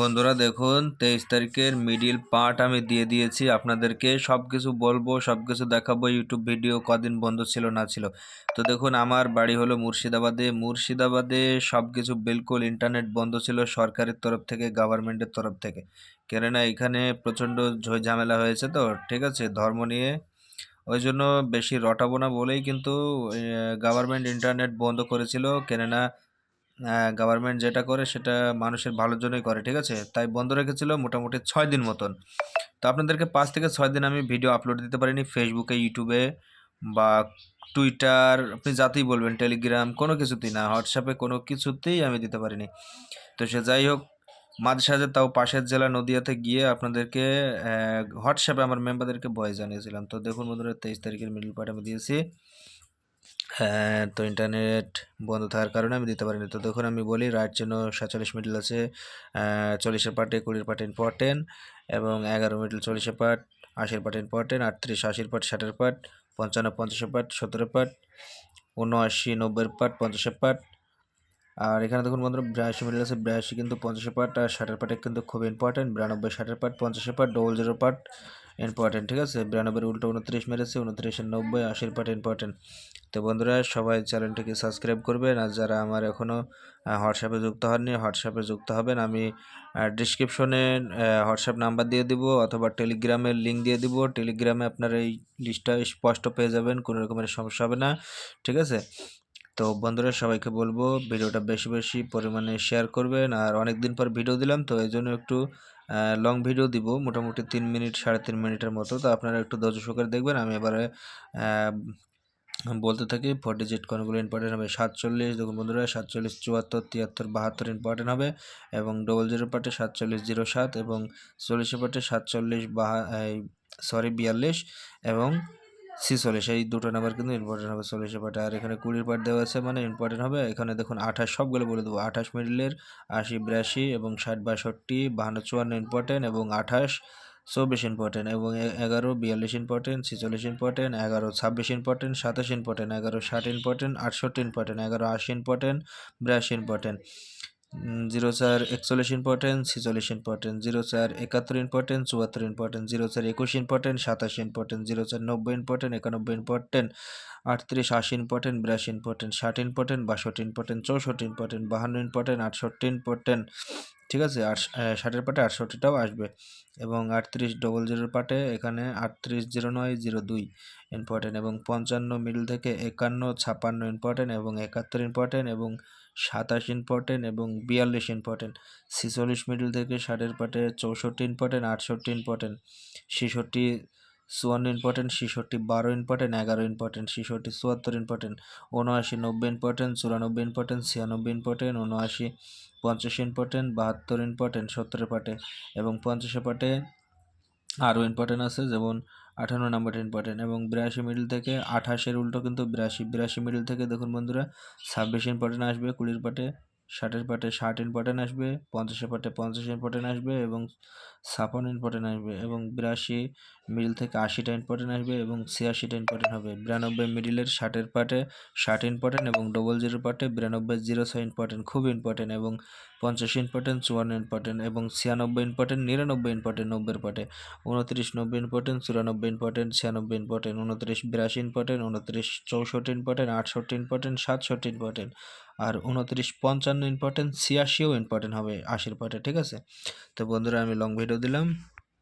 বন্ধুরা দেখুন, তেইশ তারিখের মিডিল পার্ট আমি দিয়ে দিয়েছি। আপনাদেরকে সব কিছু বলব সব কিছু দেখাবো। ইউটিউব ভিডিও কদিন বন্ধ ছিল, না ছিল। তো দেখুন, আমার বাড়ি হলো মুর্শিদাবাদে। মুর্শিদাবাদে সব কিছু বিলকুল ইন্টারনেট বন্ধ ছিল সরকারের তরফ থেকে গভর্নমেন্টের তরফ থেকে। কেননা এখানে প্রচণ্ড ঝামেলা হয়েছে তো, ঠিক আছে? ধর্ম নিয়ে। ওই জন্য বেশি রটাবো না বলেই কিন্তু গভর্নমেন্ট ইন্টারনেট বন্ধ করেছিল। কেননা গভর্নমেন্ট যেটা করে সেটা মানুষের ভালোর জন্যই করে, ঠিক আছে? তাই বন্ধ রেখেছিল মোটামুটি ছয় দিন মতন। তো আপনাদেরকে পাঁচ থেকে ছয় দিন আমি ভিডিও আপলোড দিতে পারিনি ফেসবুকে ইউটিউবে বা টুইটার আপনি যাতেই বলবেন টেলিগ্রাম কোনো কিছুতেই না হোয়াটসঅ্যাপে কোনো কিছুতেই আমি দিতে পারিনি। তো সে যাই হোক মাঝে সাঝে তাও পাশের জেলা নদিয়াতে গিয়ে আপনাদেরকে হোয়াটসঅ্যাপে আমার মেম্বারদেরকে ভয় জানিয়েছিলাম। তো দেখুন বন্ধুরা, তেইশ তারিখের মিডল পার্ট আমি দিয়েছি। তো ইন্টারনেট বন্ধ থাকার কারণে আমি দিতে পারিনি। তো দেখুন, আমি বলি রাইট জন্য সাতচল্লিশ মিডল আছে চল্লিশের পার্টে কুড়ির পার্ট ইম্পর্টেন্ট এবং এগারো মিডল চল্লিশের পার্ট আশির পার্ট ইম্পর্টেন্ট আটত্রিশ, আশির পার্ট ষাটের পার্ট পঞ্চান্ন, পঞ্চাশের পার্ট সতেরো পার্ট উনআশি, নব্বইয়ের পার্ট পঞ্চাশের পার্ট আর এখানে দেখুন বন্ধুরা, বিরাশি মিডল আছে, বিরাশি কিন্তু পঞ্চাশের পার্ট আর ষাটের পার্টে কিন্তু খুব ইম্পর্টেন্ট বিরানব্বই ষাটের পার্ট পঞ্চাশের part double zero part important ঠিক আছে? বিরানব্বই উল্টো উনত্রিশ মেরেছে উনত্রিশের নব্বই, আশির পার্ট ইম্পর্টেন্ট তো বন্ধুরা, সবাই চ্যানেলটিকে সাবস্ক্রাইব করবেন, আর যারা আমার এখনও হোয়াটসঅ্যাপে যুক্ত হননি হোয়াটসঅ্যাপে যুক্ত হবেন, আমি ডিসক্রিপশনে হোয়াটসঅ্যাপ নাম্বার দিয়ে দিব, অথবা টেলিগ্রামের লিঙ্ক দিয়ে দিব টেলিগ্রামে আপনার এই লিস্টটা স্পষ্ট পেয়ে যাবেন, কোনো রকমের সমস্যা হবে না, ঠিক আছে? তো বন্ধুরা, সবাইকে বলব ভিডিওটা বেশি বেশি পরিমাণে শেয়ার করবেন। আর অনেক দিন পর ভিডিও দিলাম, তো এই জন্য একটু লং ভিডিও দিব, মোটামুটি তিন মিনিট, সাড়ে তিন মিনিটের মতো। তো আপনারা একটু ধৈর্য সহকারে দেখবেন। আমি এবারে বলতে থাকি ফোর ডিজিট কোনগুলো ইম্পর্টেন্ট হবে? সাতচল্লিশ, দেখুন বন্ধুরা, সাতচল্লিশ, চুয়াত্তর, তিয়াত্তর, বাহাত্তর ইম্পর্টেন্ট হবে। এবং ডবল জিরো পার্টে সাতচল্লিশ জিরো সাত এবং চল্লিশের পার্টে সাতচল্লিশ, বাহা সরি বিয়াল্লিশ এবং ছিচল্লিশ এই দুটো নাম্বার কিন্তু ইম্পর্টেন্ট হবে চল্লিশের পার্টে আর এখানে কুড়ির পার্ট দেওয়া আছে মানে ইম্পর্টেন্ট হবে। এখানে দেখুন আঠাশ, সবগুলো বলে দেবো। আঠাশ মিডলের আশি, বিরাশি এবং ষাট, বাষট্টি, বাহান্ন, চুয়ান্ন ইম্পর্টেন্ট এবং আঠাশ, চব্বিশ ইম্পর্টেন্ট এবং এগারো, বিয়াল্লিশ ইম্পর্টেন্ট ছিচল্লিশ ইম্পর্টেন্ট এগারো, ছাব্বিশ ইম্পর্টেন্ট সাতাশ ইম্পর্টেন্ট এগারো, ষাট ইম্পর্টেন্ট আটষট্টি ইম্পর্টেন্ট এগারো, আশি ইম্পর্টেন্ট বিরাশি ইম্পর্টেন্ট জিরো চার একচল্লিশ ইম্পর্টেন্ট ছিচল্লিশ ইম্পর্টেন্ট জিরো চার একাত্তর ইম্পর্টেন্ট চুয়াত্তর ইম্পর্টেন্ট জিরো চার একুশ ইম্পর্টেন্ট সাতাশ ইম্পর্টেন্ট জিরো চার নব্বই ইম্পর্টেন্ট একানব্বই ইম্পর্টেন্ট আটত্রিশ আশি ইম্পর্টেন্ট বিরাশি ইম্পর্টেন্ট ষাট ইম্পর্টেন্ট বাষট্টি ইম্পর্টেন্ট চৌষট্টি ইম্পর্টেন্ট বাহান্ন ইম্পর্টেন্ট আটষট্টি ইম্পর্টেন্ট ঠিক আছে? আট ষাটের পাটে আটষট্টিটাও আসবে। এবং আটত্রিশ ডবল জিরোর পাটে এখানে আটত্রিশ জিরো নয় জিরো দুই ইম্পর্টেন্ট এবং পঞ্চান্ন মিডল থেকে একান্ন, ছাপান্ন ইম্পর্টেন্ট এবং একাত্তর ইম্পর্টেন্ট এবং সাতাশ ইম্পর্টেন্ট এবং বিয়াল্লিশ ইম্পর্টেন্ট ছিচল্লিশ মিডল থেকে ষাটের পাটে চৌষট্টি ইম্পর্টেন্ট আটষট্টি ইম্পর্টেন্ট ছেষট্টি চুয়ান্ন ইম্পর্টেন্ট, ছেষট্টি বারো ইম্পর্টেন্ট, এগারো ইম্পর্টেন্ট, ছেষট্টি চুয়াত্তর ইম্পর্টেন্ট উনআশি নব্বই ইম্পর্টেন্ট, চুরানব্বই ইম্পর্টেন্ট, ছিয়ানব্বই ইম্পর্টেন্ট উনআশি পঞ্চাশ ইম্পর্টেন্ট, বাহাত্তর ইম্পর্টেন্ট সত্তরের পাটে এবং পঞ্চাশের পাটে আরও ইম্পর্টেন্ট আছে, যেমন আঠান্ন নাম্বারটা ইম্পর্টেন্ট এবং বিরাশি মিডিল থেকে আঠাশের উল্টো কিন্তু বিরাশি বিরাশি মিডিল থেকে দেখুন বন্ধুরা, ছাব্বিশ ইম্পর্টেন্ট আসবে কুড়ির পাটে ষাটের পাটে ষাট ইম্পর্টেন্ট আসবে, পঞ্চাশের পাটে পঞ্চাশ ইম্পর্টেন্ট আসবে এবং ছাপান্ন ইম্পর্টেন্ট আসবে এবং বিরাশি মিডিল থেকে আশিটা ইম্পর্টেন্ট আসবে এবং ছিয়াশিটা ইম্পর্টেন্ট হবে। বিরানব্বই মিডিলের ষাটের পাটে ষাট ইম্পর্টেন্ট এবং ডবল জিরো পাটে বিরানব্বই জিরো ছয় ইম্পর্টেন্ট খুব ইম্পর্টেন্ট এবং পঞ্চাশ ইম্পর্টেন্ট চুয়ান্ন ইম্পর্টেন্ট এবং ছিয়ানব্বই ইম্পর্টেন্ট নিরানব্বই ইম্পর্টেন্ট নব্বইয়ের পাটে উনত্রিশ নব্বই ইম্পর্টেন্ট চুরানব্বই ইম্পর্টেন্ট ছিয়ানব্বই ইম্পর্টেন্ট উনত্রিশ বিরাশি ইম্পর্টেন্ট উনত্রিশ চৌষট্টি ইম্পর্টেন্ট আটষট্টি ইম্পর্টেন্ট সাতষট্টি ইম্পর্টেন্ট আর উনত্রিশ পঞ্চান্ন ইম্পর্টেন্ট ছিয়াশিও ইম্পর্টেন্ট হবে, আশির পয়েন্টে ঠিক আছে? তো বন্ধুরা, আমি লং ভিডিও দিলাম।